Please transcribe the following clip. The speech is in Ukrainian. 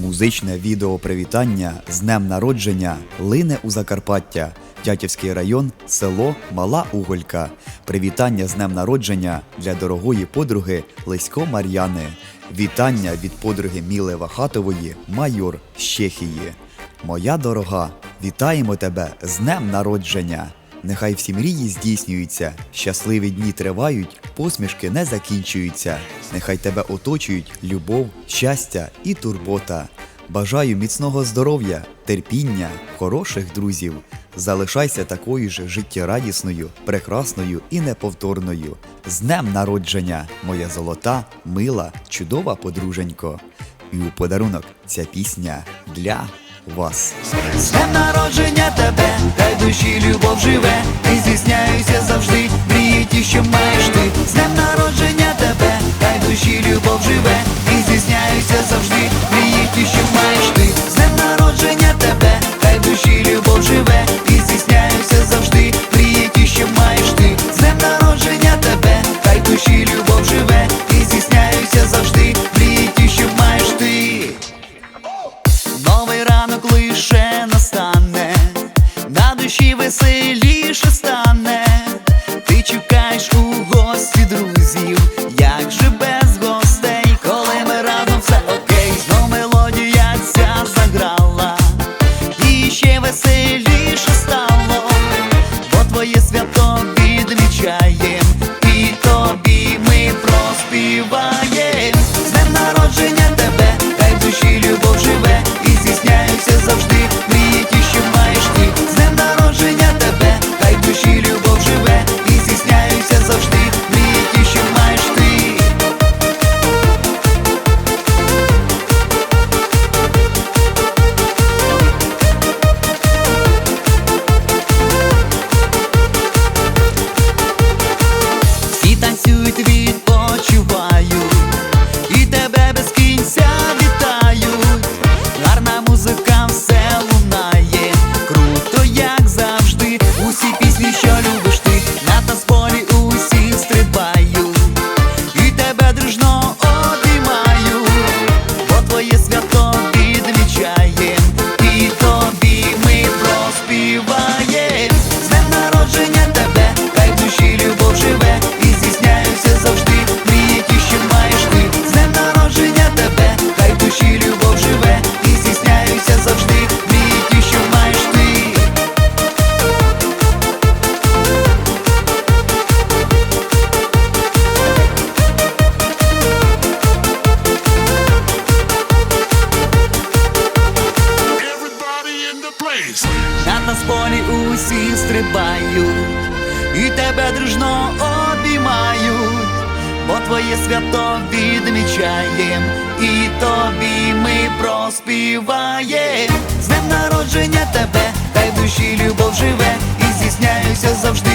Музичне відео привітання з днем народження лине у Закарпаття, Тятівський район, село Мала Уголька. Привітання з днем народження для дорогої подруги Лисько Мар'яни. Вітання від подруги Міли Вахатової, майор з Чехії. Моя дорога, вітаємо тебе з днем народження! Нехай всі мрії здійснюються, щасливі дні тривають, посмішки не закінчуються. Нехай тебе оточують любов, щастя і турбота. Бажаю міцного здоров'я, терпіння, хороших друзів. Залишайся такою ж життєрадісною, прекрасною і неповторною. З днем народження, моя золота, мила, чудова подруженько. І у подарунок ця пісня для вас. З днем народження тебе, душі любов живе, і здійсняюся завжди, веселіше стане. Ти чекаєш у гості друзів, як же без гостей, коли ми разом все окей, знов мелодія ця заграла, і ще веселіше стало, бо твоє свято усі стрибають, і тебе дружно обіймають, бо твоє свято відмічаєм, і тобі ми проспіваєм. З днем народження тебе, хай душі любов живе, і здійсняюся завжди,